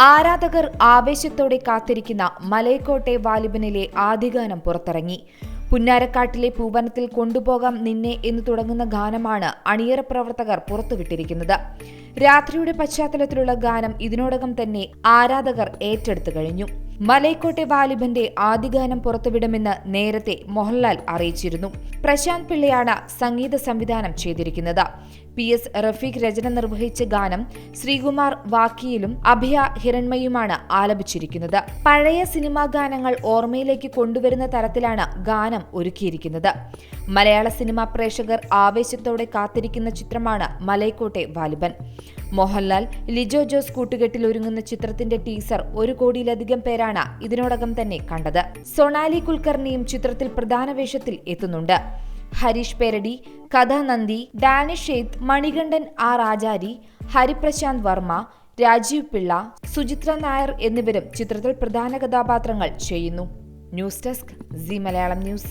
ആരാധകർ ആവേശത്തോടെ കാത്തിരിക്കുന്ന മലയക്കോട്ടെ വാലിബനിലെ ആദ്യഗാനം പുറത്തിറങ്ങി. പുന്നാരക്കാട്ടിലെ പൂവനത്തിൽ കൊണ്ടുപോകാം നിന്നെ എന്ന് തുടങ്ങുന്ന ഗാനമാണ് അണിയറ പ്രവർത്തകർ പുറത്തുവിട്ടിരിക്കുന്നത്. രാത്രിയുടെ പശ്ചാത്തലത്തിലുള്ള ഗാനം ഇതിനോടകം തന്നെ ആരാധകർ ഏറ്റെടുത്തു കഴിഞ്ഞു. മലൈക്കോട്ടെ വാലിബന്റെ ആദ്യഗാനം പുറത്തുവിടുമെന്ന് നേരത്തെ മോഹൻലാൽ അറിയിച്ചിരുന്നു. പ്രശാന്ത് പിള്ളയാണ് സംഗീത സംവിധാനം ചെയ്തിരിക്കുന്നത്. പി എസ് റഫീഖ് രചന നിർവഹിച്ച ഗാനം ശ്രീകുമാർ വാക്കിയിലും അഭയ ഹിരൺമയുമാണ് ആലപിച്ചിരിക്കുന്നത്. പഴയ സിനിമാ ഗാനങ്ങൾ ഓർമ്മയിലേക്ക് കൊണ്ടുവരുന്ന തരത്തിലാണ് ഗാനം ഒരുക്കിയിരിക്കുന്നത്. മലയാള സിനിമാ പ്രേക്ഷകർ ആവേശത്തോടെ കാത്തിരിക്കുന്ന ചിത്രമാണ് മലൈക്കോട്ടെ വാലിബൻ. മോഹൻലാൽ ലിജോ ജോസ് കൂട്ടുകെട്ടിൽ ഒരുങ്ങുന്ന ചിത്രത്തിന്റെ ടീസർ ഒരു കോടിയിലധികം പേരാണ് ഇതിനോടകം തന്നെ കണ്ടത്. സൊണാലി കുൽക്കർണിയും ചിത്രത്തിൽ പ്രധാന വേഷത്തിൽ എത്തുന്നുണ്ട്. ഹരീഷ് പേരടി കഥാനന്ദി ഡാനിഷ് ഷെയ്ത്ത് മണികണ്ഠൻ ആർ ആചാരി ഹരിപ്രശാന്ത് വർമ്മ രാജീവ് പിള്ള സുചിത്ര നായർ എന്നിവരും ചിത്രത്തിൽ പ്രധാന കഥാപാത്രങ്ങൾ ചെയ്യുന്നു. News desk Zee Malayalam news.